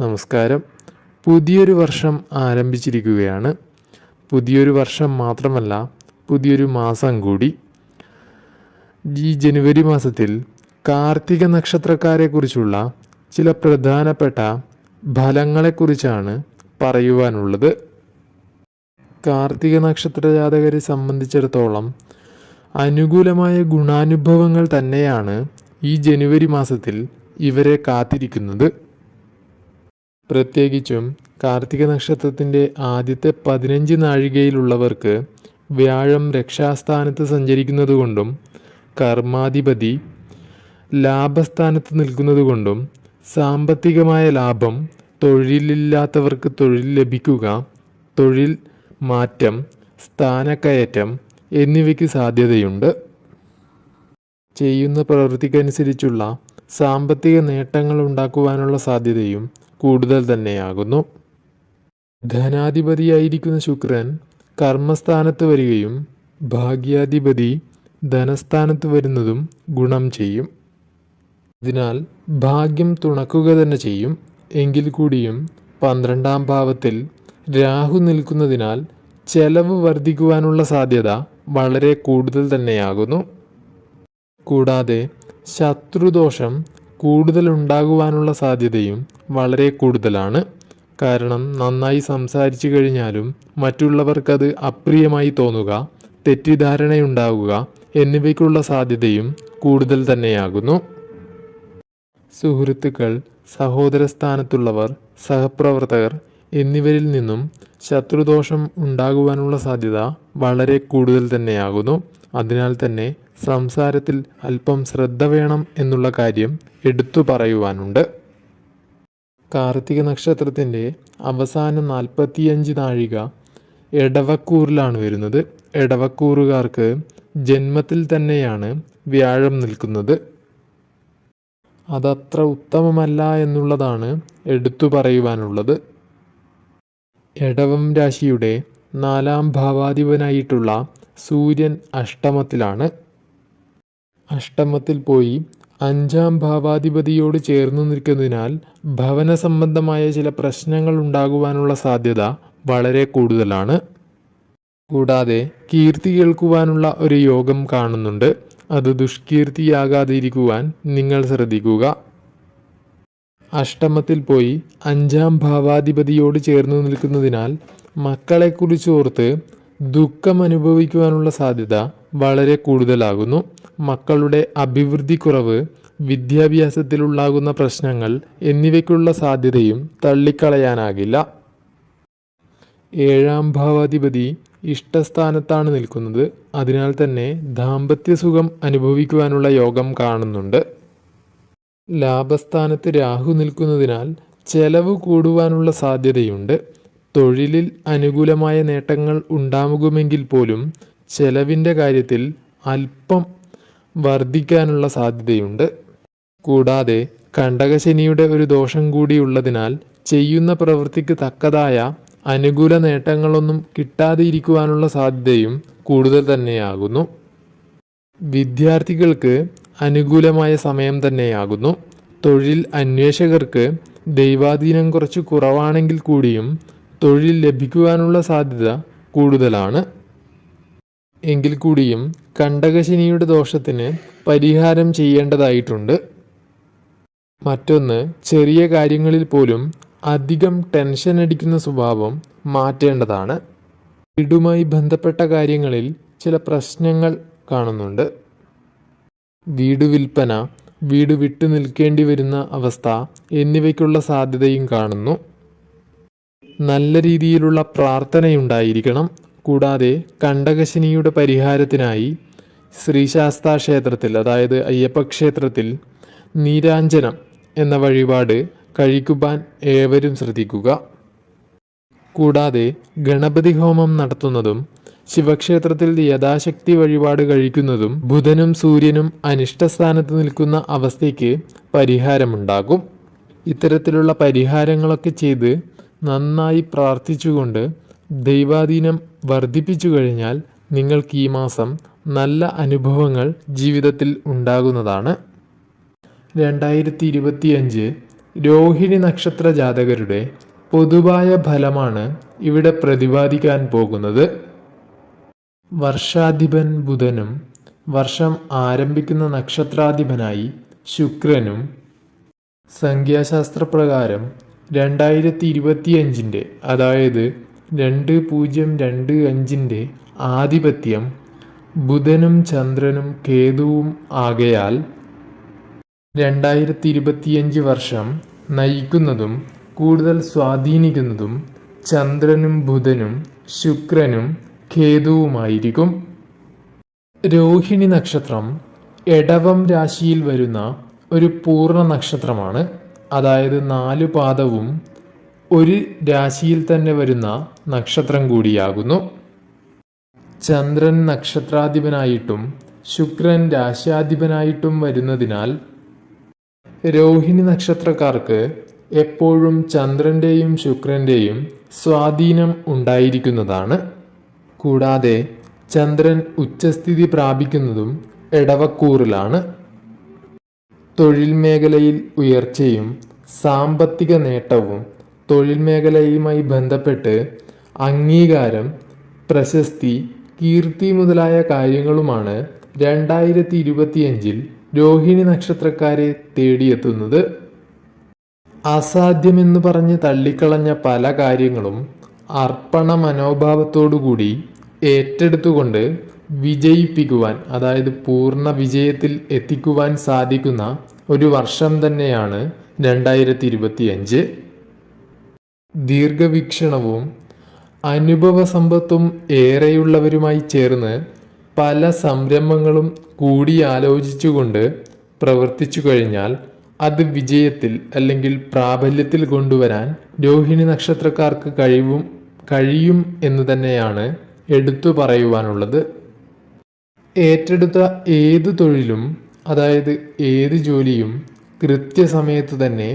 നമസ്കാരം. പുതിയൊരു വർഷം ആരംഭിച്ചിരിക്കുകയാണ്. പുതിയൊരു വർഷം മാത്രമല്ല പുതിയൊരു മാസം കൂടി. ഈ ജനുവരി മാസത്തിൽ കാർത്തിക നക്ഷത്രക്കാരെക്കുറിച്ചുള്ള ചില പ്രധാനപ്പെട്ട ഫലങ്ങളെക്കുറിച്ചാണ് പറയുവാനുള്ളത്. കാർത്തിക നക്ഷത്ര ജാതകരെ സംബന്ധിച്ചിടത്തോളം അനുകൂലമായ ഗുണാനുഭവങ്ങൾ തന്നെയാണ് ഈ ജനുവരി മാസത്തിൽ ഇവരെ കാത്തിരിക്കുന്നത്. പ്രത്യേകിച്ചും കാർത്തിക നക്ഷത്രത്തിന്റെ ആദ്യത്തെ പതിനഞ്ച് നാഴികയിലുള്ളവർക്ക് വ്യാഴം രക്ഷാസ്ഥാനത്ത് സഞ്ചരിക്കുന്നതുകൊണ്ടും കർമാധിപതി ലാഭസ്ഥാനത്ത് നിൽക്കുന്നതുകൊണ്ടും സാമ്പത്തികമായ ലാഭം തൊഴിലില്ലാത്തവർക്ക് തൊഴിൽ ലഭിക്കുക തൊഴിൽ മാറ്റം സ്ഥാനക്കയറ്റം എന്നിവയ്ക്ക് സാധ്യതയുണ്ട്. ചെയ്യുന്ന പ്രവൃത്തിക്കനുസരിച്ചുള്ള സാമ്പത്തിക നേട്ടങ്ങൾ ഉണ്ടാക്കുവാനുള്ള സാധ്യതയും കൂടുതൽ തന്നെയാകുന്നു. ധനാധിപതിയായിരിക്കുന്ന ശുക്രൻ കർമ്മസ്ഥാനത്ത് വരികയും ഭാഗ്യാധിപതി ധനസ്ഥാനത്ത് വരുന്നതും ഗുണം ചെയ്യും. അതിനാൽ ഭാഗ്യം തുണക്കുക തന്നെ ചെയ്യും. എങ്കിൽ കൂടിയും പന്ത്രണ്ടാം ഭാവത്തിൽ രാഹു നിൽക്കുന്നതിനാൽ ചെലവ് വർദ്ധിക്കുവാനുള്ള സാധ്യത വളരെ കൂടുതൽ തന്നെയാകുന്നു. കൂടാതെ ശത്രുദോഷം കൂടുതൽ ഉണ്ടാകുവാനുള്ള സാധ്യതയും വളരെ കൂടുതലാണ്. കാരണം നന്നായി സംസാരിച്ചു കഴിഞ്ഞാലും മറ്റുള്ളവർക്കത് അപ്രിയമായി തോന്നുക തെറ്റിദ്ധാരണയുണ്ടാവുക എന്നിവയ്ക്കുള്ള സാധ്യതയും കൂടുതൽ തന്നെയാകുന്നു. സുഹൃത്തുക്കൾ സഹോദര സ്ഥാനത്തുള്ളവർ സഹപ്രവർത്തകർ എന്നിവരിൽ നിന്നും ശത്രുദോഷം ഉണ്ടാകുവാനുള്ള സാധ്യത വളരെ കൂടുതൽ തന്നെയാകുന്നു. അതിനാൽ തന്നെ സംസാരത്തിൽ അല്പം ശ്രദ്ധ വേണം എന്നുള്ള കാര്യം എടുത്തു പറയുവാനുണ്ട്. കാർത്തിക നക്ഷത്രത്തിന്റെ അവസാന നാൽപ്പത്തിയഞ്ച് നാഴിക എടവക്കൂറിലാണ് വരുന്നത്. എടവക്കൂറുകാർക്ക് ജന്മത്തിൽ തന്നെയാണ് വ്യാഴം നിൽക്കുന്നത്. അതത്ര ഉത്തമമല്ല എന്നുള്ളതാണ് എടുത്തു പറയുവാനുള്ളത്. എടവം രാശിയുടെ നാലാം ഭാവാധിപനായിട്ടുള്ള സൂര്യൻ അഷ്ടമത്തിലാണ്. അഷ്ടമത്തിൽ പോയി അഞ്ചാം ഭാവാധിപതിയോട് ചേർന്നു നിൽക്കുന്നതിനാൽ ഭവന സംബന്ധമായ ചില പ്രശ്നങ്ങൾ ഉണ്ടാകുവാനുള്ള സാധ്യത വളരെ കൂടുതലാണ്. കൂടാതെ കീർത്തി കേൾക്കുവാനുള്ള ഒരു യോഗം കാണുന്നുണ്ട്. അത് ദുഷ്കീർത്തിയാകാതിരിക്കുവാൻ നിങ്ങൾ ശ്രദ്ധിക്കുക. അഷ്ടമത്തിൽ പോയി അഞ്ചാം ഭാവാധിപതിയോട് ചേർന്നു നിൽക്കുന്നതിനാൽ മക്കളെക്കുറിച്ച് ഓർത്ത് ദുഃഖം അനുഭവിക്കുവാനുള്ള സാധ്യത വളരെ കൂടുതലാകുന്നു. മക്കളുടെ അഭിവൃദ്ധി കുറവ് വിദ്യാഭ്യാസത്തിലുണ്ടാകുന്ന പ്രശ്നങ്ങൾ എന്നിവയ്ക്കുള്ള സാധ്യതയും തള്ളിക്കളയാനാകില്ല. ഏഴാം ഭാവാധിപതി ഇഷ്ടസ്ഥാനത്താണ് നിൽക്കുന്നത്. അതിനാൽ തന്നെ ദാമ്പത്യ സുഖം അനുഭവിക്കുവാനുള്ള യോഗം കാണുന്നുണ്ട്. ലാഭസ്ഥാനത്ത് രാഹു നിൽക്കുന്നതിനാൽ ചെലവ് കൂടുവാനുള്ള സാധ്യതയുണ്ട്. തൊഴിലിൽ അനുകൂലമായ നേട്ടങ്ങൾ ഉണ്ടാകുമെങ്കിൽ പോലും ചെലവിന്റെ കാര്യത്തിൽ അല്പം വർദ്ധിക്കാനുള്ള സാധ്യതയുണ്ട്. കൂടാതെ കണ്ടകശനിയുടെ ഒരു ദോഷം കൂടിയുള്ളതിനാൽ ചെയ്യുന്ന പ്രവൃത്തിക്ക് തക്കതായ അനുകൂല നേട്ടങ്ങളൊന്നും കിട്ടാതെ ഇരിക്കുവാനുള്ള സാധ്യതയും കൂടുതൽ തന്നെയാകുന്നു. വിദ്യാർത്ഥികൾക്ക് അനുകൂലമായ സമയം തന്നെയാകുന്നു. തൊഴിൽ അന്വേഷകർക്ക് ദൈവാധീനം കുറച്ച് കുറവാണെങ്കിൽ കൂടിയും തൊഴിൽ ലഭിക്കുവാനുള്ള സാധ്യത കൂടുതലാണ്. എങ്കിൽ കൂടിയും കണ്ടകശനിയുടെ ദോഷത്തിന് പരിഹാരം ചെയ്യേണ്ടതായിട്ടുണ്ട്. മറ്റൊന്ന് ചെറിയ കാര്യങ്ങളിൽ പോലും അധികം ടെൻഷൻ അടിക്കുന്ന സ്വഭാവം മാറ്റേണ്ടതാണ്. വീടുമായി ബന്ധപ്പെട്ട കാര്യങ്ങളിൽ ചില പ്രശ്നങ്ങൾ കാണുന്നുണ്ട്. വീട് വിൽപ്പന വീട് വിട്ടു നിൽക്കേണ്ടി വരുന്ന അവസ്ഥ എന്നിവയ്ക്കുള്ള സാധ്യതയും കാണുന്നു. നല്ല രീതിയിലുള്ള പ്രാർത്ഥനയുണ്ടായിരിക്കണം. കൂടാതെ കണ്ടകശിനിയുടെ പരിഹാരത്തിനായി ശ്രീശാസ്താ ക്ഷേത്രത്തിൽ അതായത് അയ്യപ്പ ക്ഷേത്രത്തിൽ നീരാഞ്ജനം എന്ന വഴിപാട് കഴിക്കുവാൻ ഏവരും ശ്രദ്ധിക്കുക. കൂടാതെ ഗണപതി ഹോമം നടത്തുന്നതും ശിവക്ഷേത്രത്തിൽ യഥാശക്തി വഴിപാട് കഴിക്കുന്നതും ബുധനും സൂര്യനും അനിഷ്ടസ്ഥാനത്ത് നിൽക്കുന്ന അവസ്ഥയ്ക്ക് പരിഹാരമുണ്ടാകും. ഇത്തരത്തിലുള്ള പരിഹാരങ്ങളൊക്കെ ചെയ്ത് നന്നായി പ്രാർത്ഥിച്ചുകൊണ്ട് ദൈവാധീനം വർദ്ധിപ്പിച്ചു കഴിഞ്ഞാൽ നിങ്ങൾക്ക് ഈ മാസം നല്ല അനുഭവങ്ങൾ ജീവിതത്തിൽ ഉണ്ടാകുന്നതാണ്. രണ്ടായിരത്തി ഇരുപത്തിയഞ്ച് രോഹിണി നക്ഷത്ര ജാതകരുടെ പൊതുവായ ഫലമാണ് ഇവിടെ പ്രതിപാദിക്കാൻ പോകുന്നത്. വർഷാധിപൻ ബുധനും വർഷം ആരംഭിക്കുന്ന നക്ഷത്രാധിപനായി ശുക്രനും സംഖ്യാശാസ്ത്രപ്രകാരം രണ്ടായിരത്തി ഇരുപത്തിയഞ്ചിന്റെ അതായത് രണ്ട് പൂജ്യം രണ്ട് അഞ്ചിന്റെ ആധിപത്യം ബുധനും ചന്ദ്രനും കേതുവും ആകയാൽ രണ്ടായിരത്തി ഇരുപത്തിയഞ്ച് വർഷം നയിക്കുന്നതും കൂടുതൽ സ്വാധീനിക്കുന്നതും ചന്ദ്രനും ബുധനും ശുക്രനും കേതുവുമായിരിക്കും. രോഹിണി നക്ഷത്രം എടവം രാശിയിൽ വരുന്ന ഒരു പൂർണ നക്ഷത്രമാണ്. അതായത് നാലു പാദവും ഒരു രാശിയിൽ തന്നെ വരുന്ന നക്ഷത്രം കൂടിയാകുന്നു. ചന്ദ്രൻ നക്ഷത്രാധിപനായിട്ടും ശുക്രൻ രാശ്യാധിപനായിട്ടും വരുന്നതിനാൽ രോഹിണി നക്ഷത്രക്കാർക്ക് എപ്പോഴും ചന്ദ്രന്റെയും ശുക്രന്റെയും സ്വാധീനം ഉണ്ടായിരിക്കുന്നതാണ്. കൂടാതെ ചന്ദ്രൻ ഉച്ചസ്ഥിതി പ്രാപിക്കുന്നതും എടവക്കൂറിലാണ്. തൊഴിൽ മേഖലയിൽ ഉയർച്ചയും സാമ്പത്തിക നേട്ടവും തൊഴിൽ മേഖലയുമായി ബന്ധപ്പെട്ട് അംഗീകാരം പ്രശസ്തി കീർത്തി മുതലായ കാര്യങ്ങളുമാണ് രണ്ടായിരത്തി ഇരുപത്തിയഞ്ചിൽ രോഹിണി നക്ഷത്രക്കാരെ തേടിയെത്തുന്നത്. അസാധ്യമെന്ന് പറഞ്ഞ് തള്ളിക്കളഞ്ഞ പല കാര്യങ്ങളും അർപ്പണ മനോഭാവത്തോടുകൂടി ഏറ്റെടുത്തുകൊണ്ട് വിജയിപ്പിക്കുവാൻ അതായത് പൂർണ വിജയത്തിൽ എത്തിക്കുവാൻ സാധിക്കുന്ന ഒരു വർഷം തന്നെയാണ് രണ്ടായിരത്തി ഇരുപത്തിയഞ്ച് ദീർഘവീക്ഷണവും അനുഭവ സമ്പത്തും ഏറെയുള്ളവരുമായി ചേർന്ന് പല സംരംഭങ്ങളും കൂടിയാലോചിച്ചുകൊണ്ട് പ്രവർത്തിച്ചു കഴിഞ്ഞാൽ അത് വിജയത്തിൽ അല്ലെങ്കിൽ പ്രാബല്യത്തിൽ കൊണ്ടുവരാൻ രോഹിണി നക്ഷത്രക്കാർക്ക് കഴിവും കഴിയും എന്ന് തന്നെയാണ് എടുത്തു പറയുവാനുള്ളത്. ഏറ്റെടുത്ത ഏത് തൊഴിലും അതായത് ഏത് ജോലിയും കൃത്യസമയത്ത് തന്നെ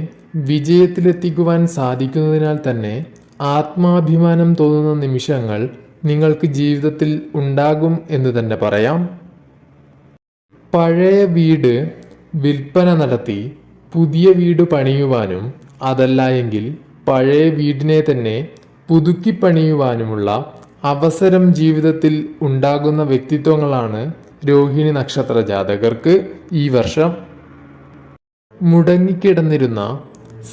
വിജയത്തിലെത്തിക്കുവാൻ സാധിക്കുന്നതിനാൽ തന്നെ ആത്മാഭിമാനം തോന്നുന്ന നിമിഷങ്ങൾ നിങ്ങൾക്ക് ജീവിതത്തിൽ ഉണ്ടാകും എന്ന് തന്നെ പറയാം. പഴയ വീട് വിൽപ്പന നടത്തി പുതിയ വീട് പണിയുവാനും അതല്ല എങ്കിൽ പഴയ വീടിനെ തന്നെ പുതുക്കി പണിയുവാനുമുള്ള അവസരം ജീവിതത്തിൽ ഉണ്ടാകുന്ന വ്യക്തിത്വങ്ങളാണ് രോഹിണി നക്ഷത്ര ജാതകർക്ക് ഈ വർഷം മുടങ്ങിക്കിടന്നിരുന്ന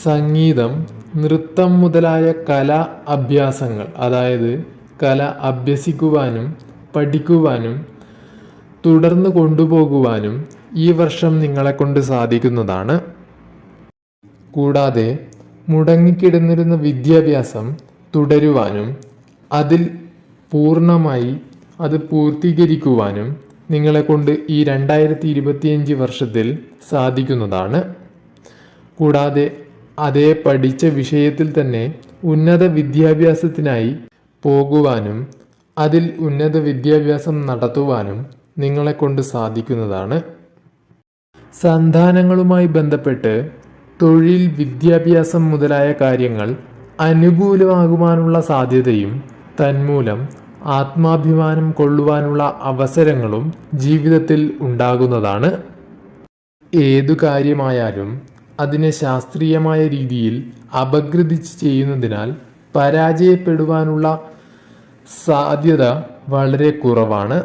സംഗീതം നൃത്തം മുതലായ കല അഭ്യാസങ്ങൾ അതായത് കല അഭ്യസിക്കുവാനും പഠിക്കുവാനും തുടർന്ന് കൊണ്ടുപോകുവാനും ഈ വർഷം നിങ്ങളെ കൊണ്ട് സാധിക്കുന്നതാണ്. കൂടാതെ മുടങ്ങിക്കിടന്നിരുന്ന വിദ്യാഭ്യാസം തുടരുവാനും അതിൽ പൂർണമായി അത് പൂർത്തീകരിക്കുവാനും നിങ്ങളെ കൊണ്ട് ഈ രണ്ടായിരത്തി ഇരുപത്തിയഞ്ച് വർഷത്തിൽ സാധിക്കുന്നതാണ്. കൂടാതെ അതേ പഠിച്ച വിഷയത്തിൽ തന്നെ ഉന്നത വിദ്യാഭ്യാസത്തിനായി പോകുവാനും അതിൽ ഉന്നത വിദ്യാഭ്യാസം നടത്തുവാനും നിങ്ങളെ കൊണ്ട് സാധിക്കുന്നതാണ്. സന്താനങ്ങളുമായി ബന്ധപ്പെട്ട് തൊഴിൽ വിദ്യാഭ്യാസം മുതലായ കാര്യങ്ങൾ അനുകൂലമാകുവാനുള്ള സാധ്യതയും തന്മൂലം ആത്മാഭിമാനം കൊള്ളുവാനുള്ള അവസരങ്ങളും ജീവിതത്തിൽ ഉണ്ടാകുന്നതാണ്. ഏതു കാര്യമായാലും അതിനെ ശാസ്ത്രീയമായ രീതിയിൽ അപഗ്രഥിച്ച് ചെയ്യുന്നതിനാൽ പരാജയപ്പെടുവാനുള്ള സാധ്യത വളരെ കുറവാണ്.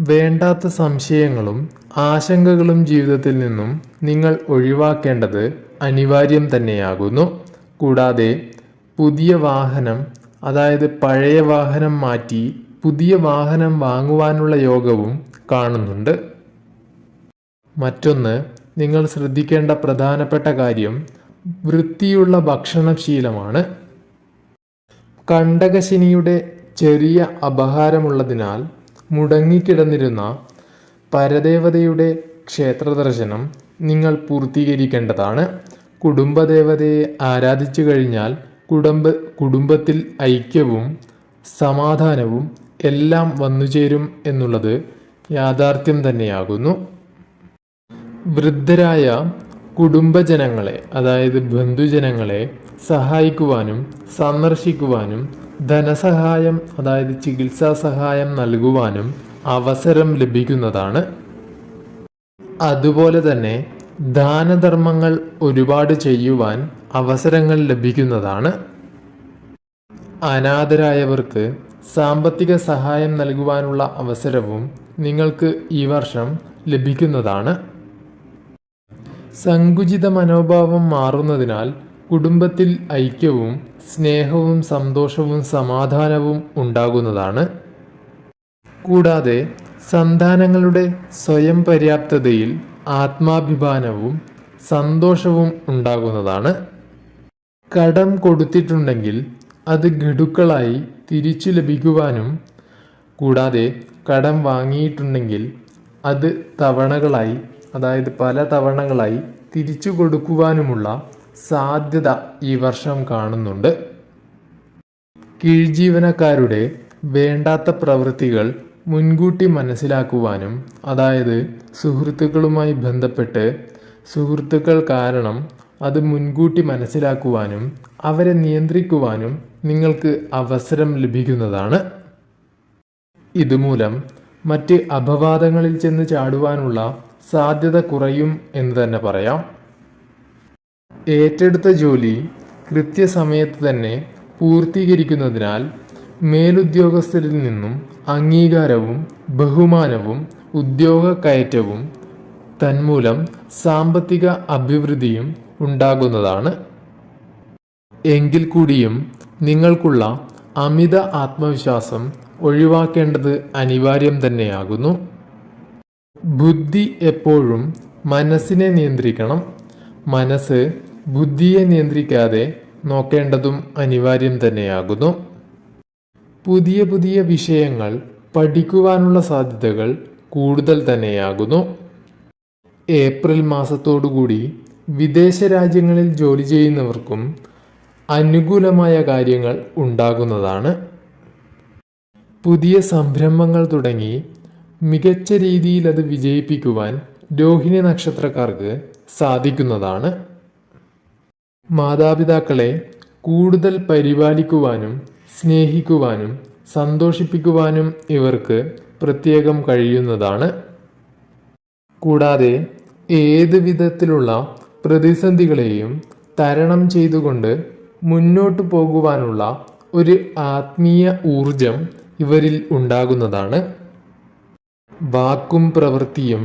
വേണ്ടാത്ത സംശയങ്ങളും ആശങ്കകളും ജീവിതത്തിൽ നിന്നും നിങ്ങൾ ഒഴിവാക്കേണ്ടത് അനിവാര്യം തന്നെയാകുന്നു. കൂടാതെ പുതിയ വാഹനം അതായത് പഴയ വാഹനം മാറ്റി പുതിയ വാഹനം വാങ്ങുവാനുള്ള യോഗവും കാണുന്നുണ്ട്. മറ്റൊന്ന് നിങ്ങൾ ശ്രദ്ധിക്കേണ്ട പ്രധാനപ്പെട്ട കാര്യം വൃത്തിയുള്ള ഭക്ഷണശീലമാണ്. കണ്ടകശനിയുടെ ചെറിയ അപഹാരമുള്ളതിനാൽ മുടങ്ങിക്കിടന്നിരുന്ന പരദേവതയുടെ ക്ഷേത്രദർശനം നിങ്ങൾ പൂർത്തീകരിക്കേണ്ടതാണ്. കുടുംബദേവതയെ ആരാധിച്ചു കഴിഞ്ഞാൽ കുടുംബ കുടുംബത്തിൽ ഐക്യവും സമാധാനവും എല്ലാം വന്നുചേരും എന്നുള്ളത് യാഥാർത്ഥ്യം തന്നെയാകുന്നു. വൃദ്ധരായ കുടുംബജനങ്ങളെ അതായത് ബന്ധുജനങ്ങളെ സഹായിക്കുവാനും സന്ദർശിക്കുവാനും ധനസഹായം അതായത് ചികിത്സാ സഹായം നൽകുവാനും അവസരം ലഭിക്കുന്നതാണ്. അതുപോലെ തന്നെ ദാനധർമ്മങ്ങൾ ഒരുപാട് ചെയ്യുവാൻ അവസരങ്ങൾ ലഭിക്കുന്നതാണ്. അനാഥരായവർക്ക് സാമ്പത്തിക സഹായം നൽകുവാനുള്ള അവസരവും നിങ്ങൾക്ക് ഈ വർഷം ലഭിക്കുന്നതാണ്. സങ്കുചിത മനോഭാവം മാറുന്നതിനാൽ കുടുംബത്തിൽ ഐക്യവും സ്നേഹവും സന്തോഷവും സമാധാനവും ഉണ്ടാകുന്നതാണ്. കൂടാതെ സന്താനങ്ങളുടെ സ്വയം പര്യാപ്തതയിൽ ആത്മാഭിമാനവും സന്തോഷവും ഉണ്ടാകുന്നതാണ്. കടം കൊടുത്തിട്ടുണ്ടെങ്കിൽ അത് ഗഡുക്കളായി തിരിച്ചു ലഭിക്കുവാനും കൂടാതെ കടം വാങ്ങിയിട്ടുണ്ടെങ്കിൽ അത് തവണകളായി അതായത് പല തവണകളായി തിരിച്ചു കൊടുക്കുവാനുമുള്ള സാധ്യത ഈ വർഷം കാണുന്നുണ്ട്. കീഴ്ജീവനക്കാരുടെ വേണ്ടാത്ത പ്രവൃത്തികൾ മുൻകൂട്ടി മനസ്സിലാക്കുവാനും അതായത് സുഹൃത്തുക്കളുമായി ബന്ധപ്പെട്ട് സുഹൃത്തുക്കൾ കാരണം അത് മുൻകൂട്ടി മനസ്സിലാക്കുവാനും അവരെ നിയന്ത്രിക്കുവാനും നിങ്ങൾക്ക് അവസരം ലഭിക്കുന്നതാണ്. ഇതുമൂലം മറ്റ് അപവാദങ്ങളിൽ ചെന്ന് ചാടുവാനുള്ള സാധ്യത കുറയും എന്ന് തന്നെ പറയാം. ഏറ്റെടുത്ത ജോലി കൃത്യസമയത്ത് തന്നെ പൂർത്തീകരിക്കുന്നതിനാൽ മേലുദ്യോഗസ്ഥരിൽ നിന്നും അംഗീകാരവും ബഹുമാനവും ഉദ്യോഗ കയറ്റവും തന്മൂലം സാമ്പത്തിക അഭിവൃദ്ധിയും ഉണ്ടാകുന്നതാണ്. എങ്കിൽ കൂടിയും നിങ്ങൾക്കുള്ള അമിത ആത്മവിശ്വാസം ഒഴിവാക്കേണ്ടത് അനിവാര്യം തന്നെയാകുന്നു. ബുദ്ധി എപ്പോഴും മനസ്സിനെ നിയന്ത്രിക്കണം. മനസ്സ് ബുദ്ധിയെ നിയന്ത്രിക്കാതെ നോക്കേണ്ടതും അനിവാര്യം തന്നെയാകുന്നു. പുതിയ പുതിയ വിഷയങ്ങൾ പഠിക്കുവാനുള്ള സാധ്യതകൾ കൂടുതൽ തന്നെയാകുന്നു. ഏപ്രിൽ മാസത്തോടുകൂടി വിദേശ രാജ്യങ്ങളിൽ ജോലി ചെയ്യുന്നവർക്കും അനുകൂലമായ കാര്യങ്ങൾ ഉണ്ടാകുന്നതാണ്. പുതിയ സംരംഭങ്ങൾ തുടങ്ങി മികച്ച രീതിയിൽ അത് വിജയിപ്പിക്കുവാൻ രോഹിണി നക്ഷത്രക്കാർക്ക് സാധിക്കുന്നതാണ്. മാതാപിതാക്കളെ കൂടുതൽ പരിപാലിക്കുവാനും സ്നേഹിക്കുവാനും സന്തോഷിപ്പിക്കുവാനും ഇവർക്ക് പ്രത്യേകം കഴിയുന്നതാണ്. കൂടാതെ ഏത് വിധത്തിലുള്ള പ്രതിസന്ധികളെയും തരണം ചെയ്തുകൊണ്ട് മുന്നോട്ട് പോകുവാനുള്ള ഒരു ആത്മീയ ഊർജം ഇവരിൽ ഉണ്ടാകുന്നതാണ്. വാക്കും പ്രവൃത്തിയും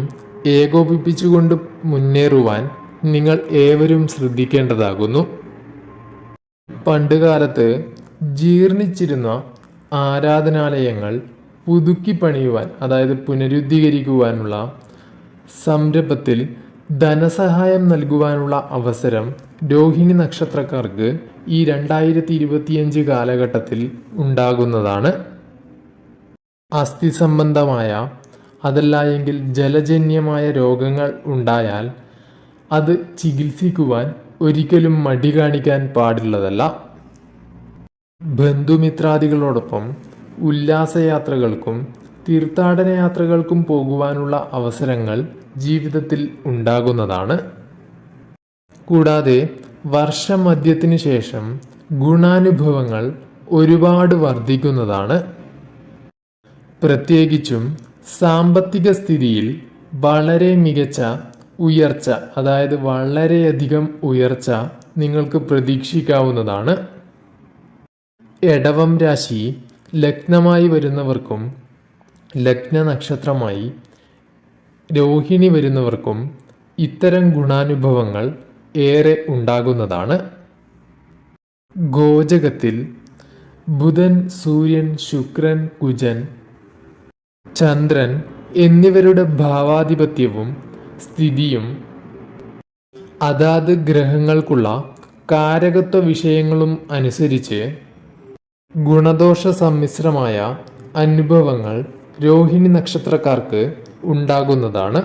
ഏകോപിപ്പിച്ചുകൊണ്ട് മുന്നേറുവാൻ നിങ്ങൾ ഏവരും ശ്രദ്ധിക്കേണ്ടതാകുന്നു. പണ്ടുകാലത്ത് ജീർണിച്ചിരുന്ന ആരാധനാലയങ്ങൾ പുതുക്കി പണിയുവാൻ അതായത് പുനരുദ്ധീകരിക്കുവാനുള്ള സംരംഭത്തിൽ ധനസഹായം നൽകുവാനുള്ള അവസരം രോഹിണി നക്ഷത്രക്കാർക്ക് ഈ രണ്ടായിരത്തി ഇരുപത്തിയഞ്ച് കാലഘട്ടത്തിൽ ഉണ്ടാകുന്നതാണ്. അസ്ഥി സംബന്ധമായ അതല്ല എങ്കിൽ ജലജന്യമായ രോഗങ്ങൾ ഉണ്ടായാൽ അത് ചികിത്സിക്കുവാൻ ഒരിക്കലും മടി കാണിക്കാൻ പാടുള്ളതല്ല ബന്ധുമിത്രാദികളോടൊപ്പം ഉല്ലാസയാത്രകൾക്കും തീർത്ഥാടന യാത്രകൾക്കും പോകുവാനുള്ള അവസരങ്ങൾ ജീവിതത്തിൽ ഉണ്ടാകുന്നതാണ്. കൂടാതെ വർഷമധ്യത്തിനു ശേഷം ഗുണാനുഭവങ്ങൾ ഒരുപാട് വർദ്ധിക്കുന്നതാണ്. പ്രത്യേകിച്ചും സാമ്പത്തിക സ്ഥിതിയിൽ വളരെ മികച്ച ഉയർച്ച അതായത് വളരെയധികം ഉയർച്ച നിങ്ങൾക്ക് പ്രതീക്ഷിക്കാവുന്നതാണ്. എടവം രാശി ലഗ്നമായി വരുന്നവർക്കും ലഗ്ന നക്ഷത്രമായി രോഹിണി വരുന്നവർക്കും ഇത്തരം ഗുണാനുഭവങ്ങൾ ഏറെ ഉണ്ടാകുന്നതാണ്. ഗോചകത്തിൽ ബുധൻ സൂര്യൻ ശുക്രൻ കുജൻ ചന്ദ്രൻ എന്നിവരുടെ ഭാവാധിപത്യവും സ്ഥിതിയും അതാത് ഗ്രഹങ്ങൾക്കുള്ള കാരകത്വ വിഷയങ്ങളും അനുസരിച്ച് ഗുണദോഷ സമ്മിശ്രമായ അനുഭവങ്ങൾ രോഹിണി നക്ഷത്രക്കാർക്ക് ഉണ്ടാകുന്നതാണ്.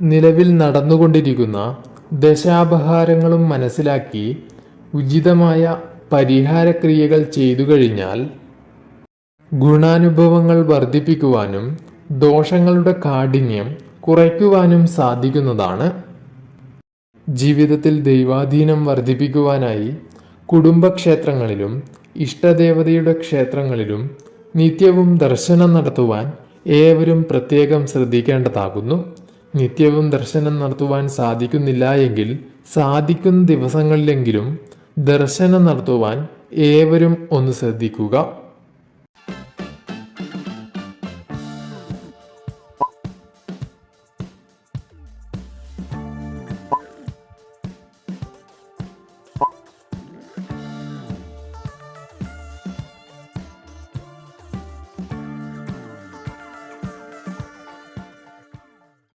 നിലവിൽ നടന്നുകൊണ്ടിരിക്കുന്ന ദശാപഹാരങ്ങളും മനസ്സിലാക്കി ഉചിതമായ പരിഹാരക്രിയകൾ ചെയ്തു കഴിഞ്ഞാൽ ഗുണാനുഭവങ്ങൾ വർദ്ധിപ്പിക്കുവാനും ദോഷങ്ങളുടെ കാഠിന്യം കുറയ്ക്കുവാനും സാധിക്കുന്നതാണ്. ജീവിതത്തിൽ ദൈവാധീനം വർദ്ധിപ്പിക്കുവാനായി കുടുംബക്ഷേത്രങ്ങളിലും ഇഷ്ടദേവതയുടെ ക്ഷേത്രങ്ങളിലും നിത്യവും ദർശനം നടത്തുവാൻ ഏവരും പ്രത്യേകം ശ്രദ്ധിക്കേണ്ടതാകുന്നു. നിത്യവും ദർശനം നടത്തുവാൻ സാധിക്കുന്നില്ല എങ്കിൽ സാധിക്കുന്ന ദിവസങ്ങളിലെങ്കിലും ദർശനം നടത്തുവാൻ ഏവരും ഒന്ന് ശ്രദ്ധിക്കുക.